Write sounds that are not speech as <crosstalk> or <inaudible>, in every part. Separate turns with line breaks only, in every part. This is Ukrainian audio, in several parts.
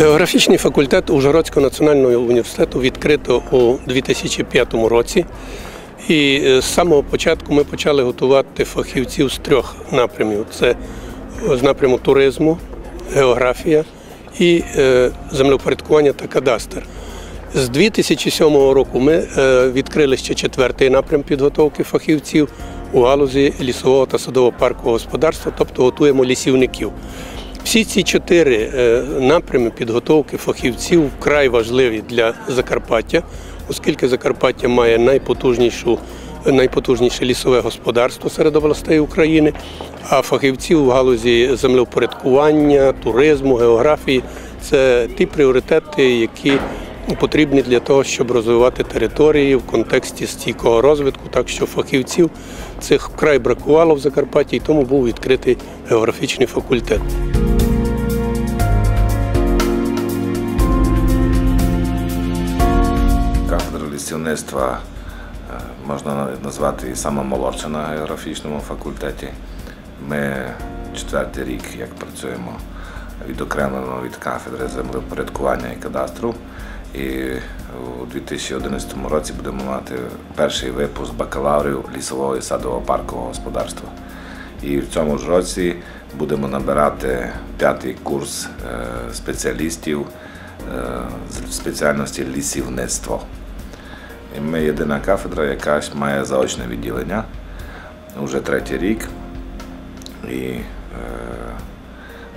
Географічний факультет Ужгородського національного університету відкрито у 2005 році. І е, з самого початку ми почали готувати фахівців з трьох напрямів: це з напряму туризму, географія і е, землевпорядкування та кадастр. З 2007 року ми е, відкрили ще четвертий напрям підготовки фахівців у галузі лісового та садово-паркового господарства, тобто готуємо лісівників. Всі ці чотири е, напрями підготовки фахівців вкрай важливі для Закарпаття, оскільки Закарпаття має найпотужнішу. Найпотужніше лісове господарство серед областей України, а фахівців в галузі землевпорядкування, туризму, географії це ті пріоритети, які потрібні для того, щоб розвивати території в контексті стійкого розвитку. Так що фахівців цих вкрай бракувало в Закарпатті, і тому був відкритий географічний факультет.
Кафедра лісівництва е, можна назвати і сама молодша на географічному факультеті. Ми четвертий рік, як працюємо відокремлено від кафедри землепорядкування і кадастру. І у 2011 році будемо мати перший випуск бакалаврів лісового і садово-паркового господарства. І в цьому ж році будемо набирати п'ятий курс е, спеціалістів е, спеціальності лісівництво. І ми єдина кафедра, яка має заочне відділення вже третій рік. І е,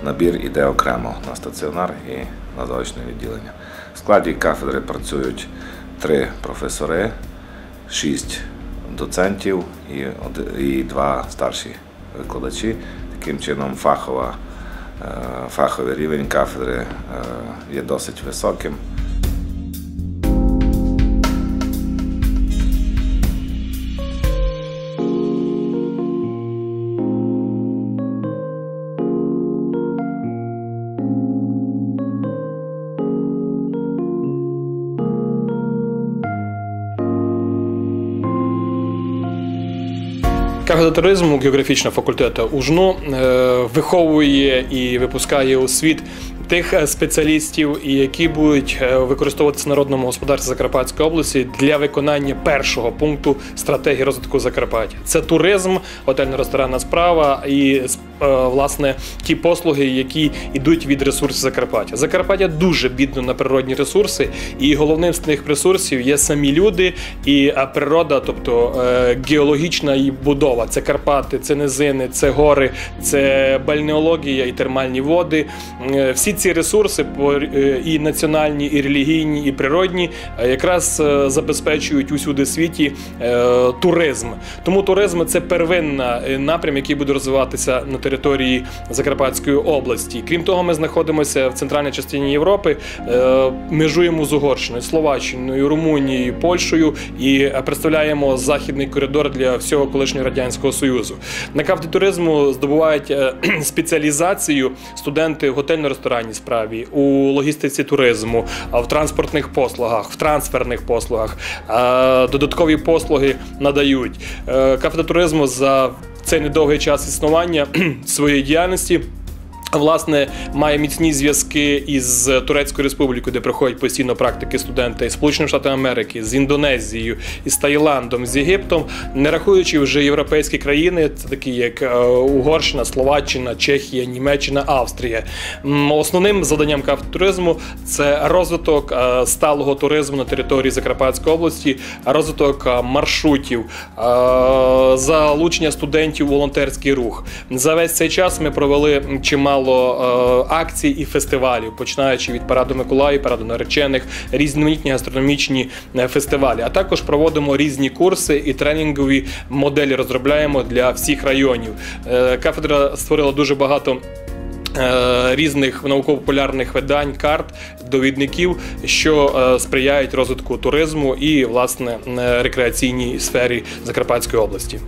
набір іде окремо на стаціонар і на заочне відділення. В складі кафедри працюють три професори, шість доцентів і, і два старші викладачі. Таким чином, фахова, е, фаховий рівень кафедри е, є досить високим.
Кафедра туризму географічного факультету УЖНУ е, виховує і випускає у світ тих е, спеціалістів, які будуть е, використовуватися народному господарстві Закарпатської області для виконання першого пункту стратегії розвитку Закарпаття. Це туризм, готельно-ресторанна справа і е, власне ті послуги, які йдуть від ресурсів Закарпаття. Закарпаття дуже бідно на природні ресурси, і головним з тих ресурсів є самі люди і природа, тобто геологічна і будова. Це Карпати, це низини, це гори, це бальнеологія і термальні води. Всі ці ресурси е, і національні, і релігійні, і природні е, якраз е, забезпечують усюди світі туризм. Тому туризм це первинна е, напрям, який буде розвиватися на території Закарпатської області. Крім того, ми знаходимося в центральній частині Європи, межуємо з Угорщиною, Словаччиною, Румунією, Польщею і представляємо західний коридор для всього колишнього радянського союзу. На кафедрі туризму здобувають <clears throat> спеціалізацію студенти в готельно-ресторанній справі, у логістиці туризму, в транспортних послугах, в трансферних послугах. Додаткові послуги надають. Е, Кафедра туризму за цей недовгий час існування <clears throat> своєї діяльності. Власне, має міцні зв'язки із Турецькою Республікою, де проходять постійно практики студенти, із Сполученими Штатами Америки, з Індонезією, із Таїландом, з Єгиптом, не рахуючи вже європейські країни, це такі як е, Угорщина, Словаччина, Чехія, Німеччина, Австрія. Основним завданням кафедри туризму це розвиток е, сталого туризму на території Закарпатської області, розвиток е, маршрутів, залучення студентів у волонтерський рух. За весь цей час ми провели чимало е, акцій і фестивалів, починаючи від параду Миколаїв, параду наречених, різноманітні гастрономічні е, фестивалі. А також проводимо різні курси і тренінгові моделі розробляємо для всіх районів. Е, Кафедра створила дуже багато. Різних науково-популярних видань, карт, довідників, що сприяють розвитку туризму і власне рекреаційній сфері Закарпатської області.